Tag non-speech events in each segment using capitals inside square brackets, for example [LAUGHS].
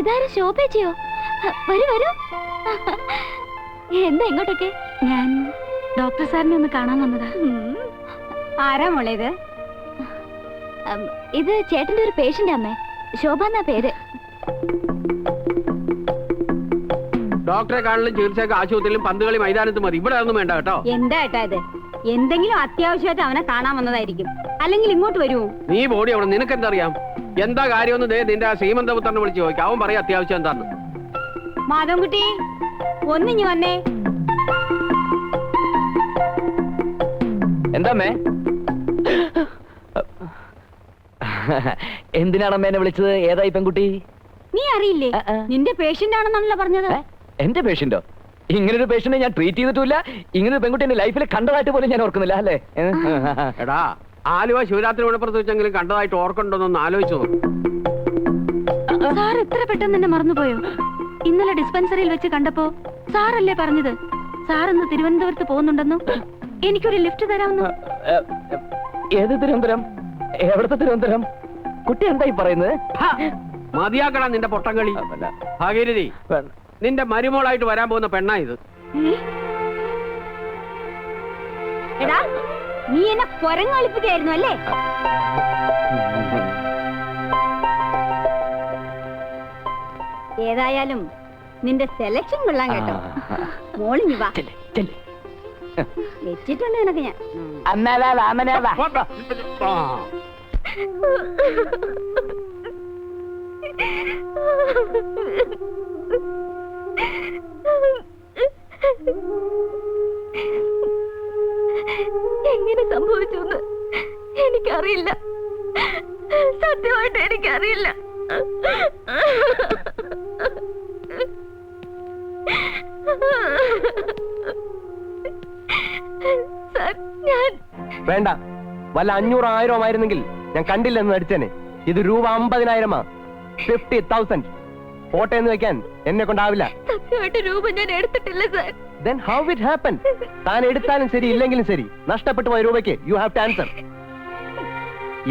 ഇതാരും ശോഭേച്ചിയോ വരൂ വരൂ. എന്താ ഇങ്ങോട്ടൊക്കെ? ഞാൻ ഡോക്ടർ സാറിനെ ഒന്ന് കാണാൻ വന്നതാ. ആരാ മോളെ ഇത്? ഇത് ചേട്ടന്റെ ഒരു പേഷ്യന്റ് അമ്മേ ശോഭ എന്നാ പേര്? ഡോക്ടറെ കാണലും ചികിത്സയൊക്കെ ആശുപത്രിയിലും പന്തുകളി മൈതാനത്ത് മതി. ഇവിടെ ഒന്നും വേണ്ട കേട്ടോ. എന്താ ഏട്ടാ ഇത്? എന്തെങ്കിലും അത്യാവശ്യമായിട്ട് അവനെ കാണാൻ വന്നതായിരിക്കും. അല്ലെങ്കിൽ ഇങ്ങോട്ട് വരുമോ നീ ബോഡി അവിടെ നിനക്കെന്തറിയാം? എന്താ കാര്യമെന്ന് ദേ നിന്റെ ആ ശ്രീമന്തപുത്രനെ വിളിച്ച് ചോദിക്കാം. അവൻ പറയാം അത്യാവശ്യം എന്താന്ന്. മാധവൻകുട്ടി ഒന്നിഞ്ഞു വന്നേ. എന്താമ്മേ? എന്തിനാണമ്മേ എന്നെ വിളിച്ചത്? ഏതായി പെൺകുട്ടി? നീ അറിയില്ലേ? ആ, ആ. നിന്റെ പേഷ്യന്റ് ആണെന്നാണല്ലോ പറഞ്ഞത്. ഏ? എന്റെ പേഷ്യന്റോ ഇങ്ങനൊരു പേഷ്യന്റിനെ ഞാൻ ട്രീറ്റ് ചെയ്തിട്ടില്ല. ഇങ്ങനൊരു പെൺകുട്ടി എന്റെ ലൈഫിൽ കണ്ടതായിട്ട് പോലും ഞാൻ ഓർക്കുന്നില്ല അല്ലേ? ഏ? എടാ ആലുവ ശിവരാത്രി മണപ്പുറത്ത് വെച്ചെങ്കിലും കണ്ടതായിട്ട് ഓർക്കണ്ടോന്നൊന്ന് ആലോചിച്ചു സാർ എത്ര പെട്ടെന്ന് തന്നെ മറന്നുപോയോ? ഇന്നലെ ഡിസ്പെൻസറിയിൽ വെച്ച് കണ്ടപ്പോ സാറല്ലേ പറഞ്ഞത്? സാർ ഇന്ന് തിരുവനന്തപുരത്ത് പോകുന്നുണ്ടെന്നും? എനിക്കൊരു ലിഫ്റ്റ് തരാമെന്നും ഏത് തിരുവനന്തപുരം? എവിടത്തെ തിരുവനന്തപുരം? കുട്ടി എന്തായി പറയുന്നത്? മതിയാക്കടാ നിന്റെ പൊട്ടംകളി അല്ല, ഭാഗീരഥി. നിന്റെ മരുമോളായിട്ട് വരാൻ പോകുന്ന പെണ്ണാ ഇത്. എടാ നീ എന്നെ കൊരങ്ങളിപ്പിക്കായിരുന്നു അല്ലേ ഏതായാലും നിന്റെ സെലക്ഷൻ കൊള്ളാൻ കേട്ടോ മോളിഞ്ഞു വാ. വെച്ചിട്ടുണ്ട് നിനക്ക് ഞാൻ അമ്മേവാ, വാമനേവാ. ആ. എങ്ങനെ [LAUGHS] സംഭവിച്ചു എന്ന് എനിക്കറിയില്ല. സത്യമായിട്ട് എനിക്കറിയില്ല. വേണ്ട. വല്ല അഞ്ഞൂറ് ആയിരം ആയിരുന്നെങ്കിൽ ഞാൻ കണ്ടില്ലെന്ന് നടിച്ചേനെ. ഇത് രൂപ അമ്പതിനായിരമാ. ഫിഫ്റ്റി തൗസൻഡ് ഫോട്ടോ എന്ന് വെക്കാൻ എന്നെ കൊണ്ടാവില്ല. സത്യമായിട്ട് രൂപ ഞാൻ എടുത്തിട്ടില്ല sir. Then how it happened? താൻ എടുത്താലും ശരി ഇല്ലെങ്കിലും ശരി. നഷ്ടപ്പെട്ടു പോയ രൂപയ്ക്ക് യു ഹാവ് ടു ആൻസർ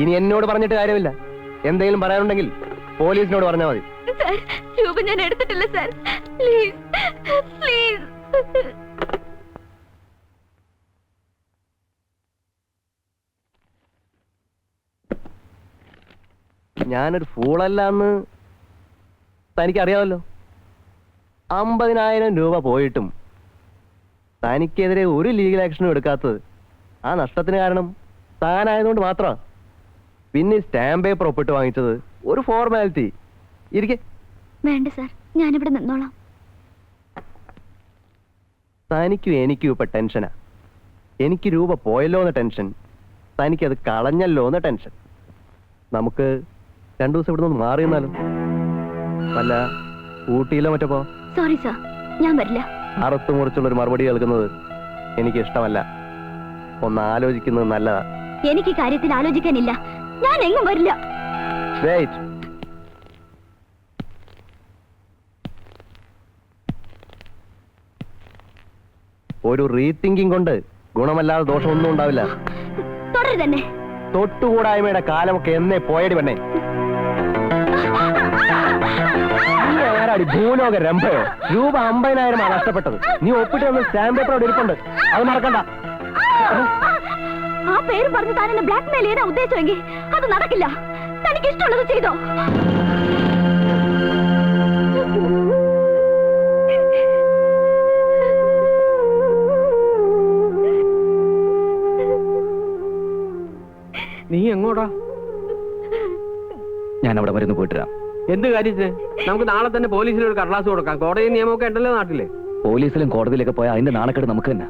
ഇനി എന്നോട് പറഞ്ഞിട്ട് കാര്യമില്ല. എന്തെങ്കിലും പറയാനുണ്ടെങ്കിൽ പോലീസിനോട് പറഞ്ഞാൽ മതി. സാർ രൂപ ഞാൻ എടുത്തിട്ടില്ല സാർ പ്ലീസ് പ്ലീസ് ഞാനൊരു ഫൂളല്ല എന്ന് തനിക്കറിയാമല്ലോ. അമ്പതിനായിരം രൂപ പോയിട്ടും തനിക്കെതിരെ ഒരു ലീഗൽ ആക്ഷനും എടുക്കാത്തത്. ആ നഷ്ടത്തിന് കാരണം താനായതുകൊണ്ട് മാത്രമാണ് പിന്നെ സ്റ്റാമ്പ് പേപ്പർ ഒപ്പിട്ട് വാങ്ങിച്ചത് ഒരു ഫോർമാലിറ്റി ഇരിക്കെ. വേണ്ട സാർ ഞാനിവിടെ നിന്നോളാം. തനിക്കും എനിക്കും ഇപ്പൊ ടെൻഷനാ എനിക്ക് രൂപ പോയല്ലോ എന്ന ടെൻഷൻ തനിക്കത് കളഞ്ഞല്ലോ എന്ന ടെൻഷൻ നമുക്ക് രണ്ടു ദിവസം ഇവിടെ നിന്ന് മാറി നിന്നാലോ? ഊട്ടിയില്ല ഊട്ടിയിലോ മറ്റോ സോറി സാർ ഞാൻ വരില്ല. അറുത്തു മുറിച്ചുള്ള ഒരു മറുപടി കേൾക്കുന്നത് എനിക്ക് ഇഷ്ടമല്ല. ഒന്ന് ആലോചിക്കുന്നത് നല്ലതാ. എനിക്ക് കാര്യത്തിൽ ആലോചിക്കാനില്ല. ഞാൻ എങ്ങും വരില്ല. വെയിറ്റ് ഒരു റീതിങ്കിങ് കൊണ്ട് ഗുണമല്ലാതെ ദോഷമൊന്നും ഉണ്ടാവില്ല. തുടരു തന്നെ തൊട്ടുകൂടായ്മയുടെ കാലമൊക്കെ എന്നേ പോയടി പെണ്ണേ. ആരാടി ഭൂലോക രംഭയോ? രൂപ അമ്പതിനായിരമാണ് നഷ്ടപ്പെട്ടത്. നീ ഒപ്പിട്ട് വന്ന സ്റ്റാമ്പ് പേപ്പർ അവിടെ ഇരിപ്പുണ്ട്. അത് മറക്കണ്ട. ആ പേര് പറഞ്ഞ് താൻ എന്നെ ബ്ലാക്ക് മെയിൽ ചെയ്യാനാ ഉദ്ദേശിച്ചെങ്കിൽ അത് നടക്കില്ല. തനിക്ക് ഇഷ്ടമുള്ളത് ചെയ്തോ. നീ എങ്ങോടാ? ഞാൻ അവിടെ മരുന്ന് പോയിട്ട് വരാം. എന്ത് കാര്യത്തിന് നമുക്ക് നാളെ തന്നെ പോലീസിൽ ഒരു കടലാസ് കൊടുക്കാം. കോടതി നിയമമൊക്കെ ഉണ്ടല്ലോ നാട്ടിൽ. പോലീസിലും കോടതിയിലൊക്കെ പോയാൽ അതിന്റെ നാണക്കേട് നമുക്ക് തന്നെ.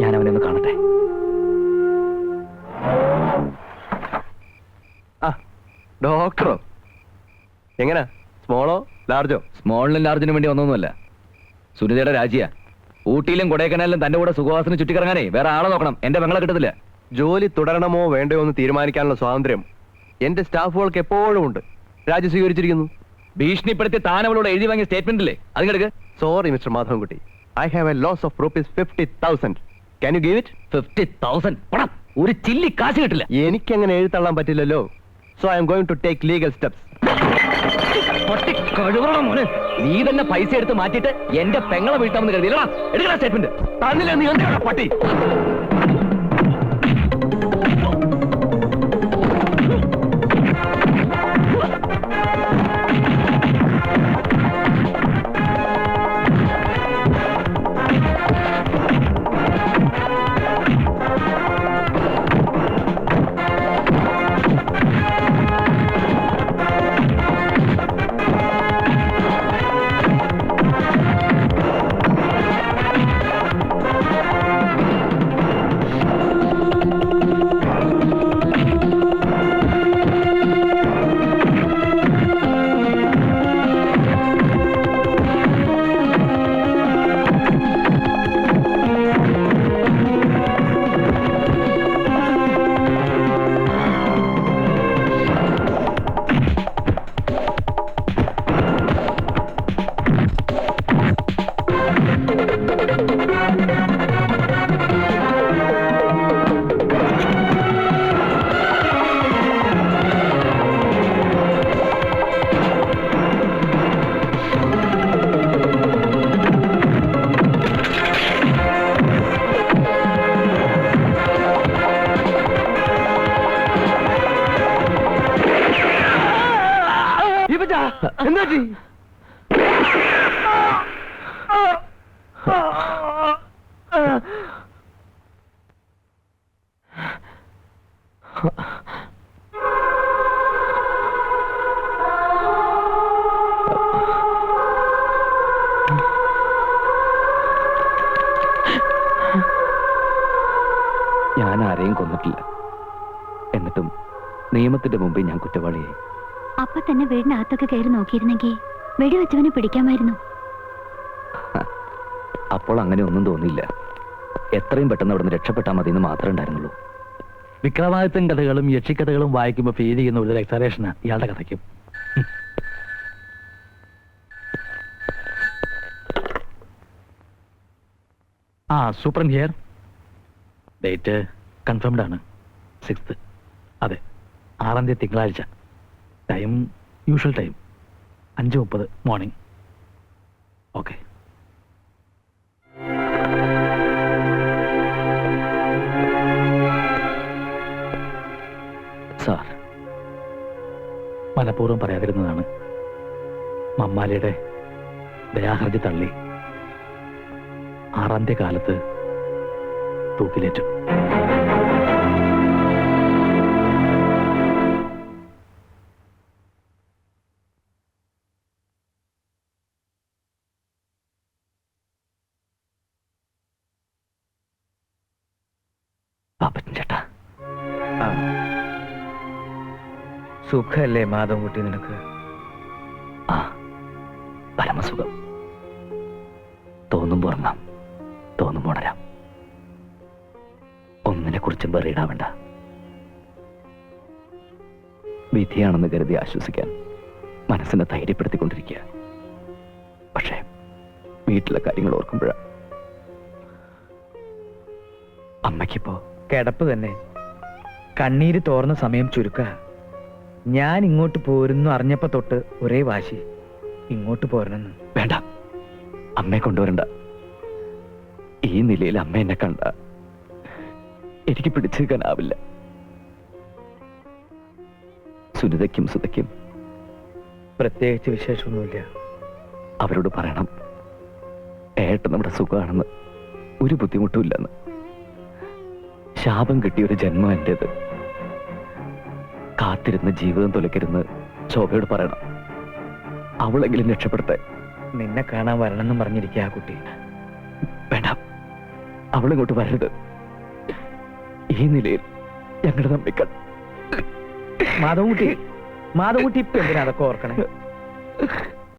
ഞാൻ അവനെ ഒന്ന് കാണട്ടെ. ആ ഡോക്ടറോ. എങ്ങനെ? സ്മോളോ? ലാർജോ? സ്മോളിനും ലാർജിനും വേണ്ടി വന്നൊന്നുമല്ല. സുനിതയുടെ രാജിയാ. ഊട്ടിയിലും കൊടൈക്കനാലിലും തന്റെ കൂടെ സുഖവാസിന് ചുറ്റിക്കറങ്ങാനേ വേറെ ആളെ നോക്കണം. എന്റെ പെങ്ങളെ കിട്ടത്തില്ല. ജോലി തുടരണമോ വേണ്ടയോ എന്ന് തീരുമാനിക്കാനുള്ള സ്വാതന്ത്ര്യം എന്റെ സ്റ്റാഫുകൾക്ക് എപ്പോഴും ഉണ്ട്. രാജി സ്വീകരിച്ചിരിക്കുന്നു. ഭീഷണിപ്പെടുത്തി താൻ അവളോട് എഴുതി വാങ്ങിയ സ്റ്റേറ്റ്മെന്റ് ഇല്ലേ അത് കിടക്ക് sorry mister Madhavankutty. I have a loss of rupees fifty thousand can you give it fifty thousand പണം ഒരു ചില്ലി കാശ് കിട്ടില്ല. എനിക്ക് എനിക്കങ്ങനെ എഴുത്തള്ളാൻ പറ്റില്ലല്ലോ. So I'm going to take legal steps മോനെ. നീ തന്നെ പൈസ എടുത്ത് മാറ്റിയിട്ട് എന്റെ പെങ്ങളെ വീട്ടാമെന്ന് കരുതിയില്ല എടുക്കണ സ്റ്റേറ്റ്മെന്റ് തന്നില്ല നീ എന്താ പട്ടി? എന്താ ഞാൻ ആരെയും കൊന്നിട്ടില്ല. എന്നിട്ടും നിയമത്തിന്റെ മുമ്പിൽ ഞാൻ കുറ്റവാളിയായി. അപ്പൊ തന്നെ വീടിനകത്തൊക്കെ കയറി നോക്കിയിരുന്നെങ്കിൽ വെടിവെച്ചവനെ പിടിക്കാമായിരുന്നു. അപ്പോൾ അങ്ങനെ ഒന്നും തോന്നിയില്ല. എത്രയും പെട്ടെന്ന് അവിടുന്ന് രക്ഷപ്പെട്ടാൽ മതി എന്ന് മാത്രമേ ഉണ്ടായിരുന്നുള്ളൂ. വിക്രമാദിത്യൻ കഥകളും യക്ഷിക്കഥകളും വായിക്കുമ്പോൾ ഫീൽ ചെയ്യുന്ന ഒരു എക്സലേഷനാണ് ഇയാളുടെ കഥയ്ക്കും. ആ സൂപ്പർ ഹിയർ ഡേറ്റ് കൺഫേംഡ് ആണ്. സിക്സ്ത് അതെ ആറാം തീയതി തിങ്കളാഴ്ച. ടൈം യൂഷ്വൽ ടൈം അഞ്ച് മുപ്പത് മോർണിംഗ് ഓക്കെ സാർ മനഃപൂർവം പറയാതിരുന്നതാണ് മമ്മാലിയുടെ ദയാഹർജി തള്ളി ആറാം തീയതി കാലത്ത് തൂക്കിലേറ്റു. പാപ്പൻ ചേട്ടാ. സുഖല്ലേ മാധവൻകുട്ടി നിനക്ക്? ആ പരമസുഖം. തോന്നുമ്പോ ഉറങ്ങാം. തോന്നുമ്പോ ഉണരാം. ഒന്നിനെ കുറിച്ചും വെറിയിടാവണ്ട. വിധിയാണെന്ന് കരുതി ആശ്വസിക്കാൻ മനസ്സിനെ ധൈര്യപ്പെടുത്തിക്കൊണ്ടിരിക്കുക. പക്ഷേ വീട്ടിലെ കാര്യങ്ങൾ ഓർക്കുമ്പോഴാണ് അമ്മയ്ക്കിപ്പോ കിടപ്പ് തന്നെ. കണ്ണീര് തോർന്ന സമയം ചുരുക്ക. ഞാൻ ഇങ്ങോട്ട് പോരുന്നു അറിഞ്ഞപ്പോ തൊട്ട് ഒരേ വാശി. ഇങ്ങോട്ട് പോരണമെന്ന് വേണ്ട. അമ്മയെ കൊണ്ടുവരണ്ട. ഈ നിലയിൽ അമ്മ എന്നെ കണ്ട എനിക്ക് പിടിച്ചെടുക്കാനാവില്ല സുനിതയ്ക്കും സുതയ്ക്കും പ്രത്യേകിച്ച് വിശേഷമൊന്നുമില്ല. അവരോട് പറയണം. ഏട്ടൻ നമ്മുടെ സുഖമാണെന്ന്. ഒരു ബുദ്ധിമുട്ടും ഇല്ലെന്ന് ശാപം കിട്ടിയ ഒരു ജന്മം എന്റെത് കാത്തിരുന്ന് ജീവിതം തുലക്കരുന്ന് ശോഭയോട് പറയണം. അവളെങ്കിലും രക്ഷപ്പെടുത്തേ. നിന്നെ കാണാൻ വരണമെന്നും പറഞ്ഞിരിക്കുക ആ കുട്ടി. വേണ്ട. അവളിങ്ങോട്ട് വരരുത്. ഈ നിലയിൽ ഞങ്ങളുടെ തമ്മിക്കൾ മാധവൂട്ടി മാധവൂട്ടി ഇപ്പൊ എന്തിനാ അതൊക്കെ ഓർക്കണേ?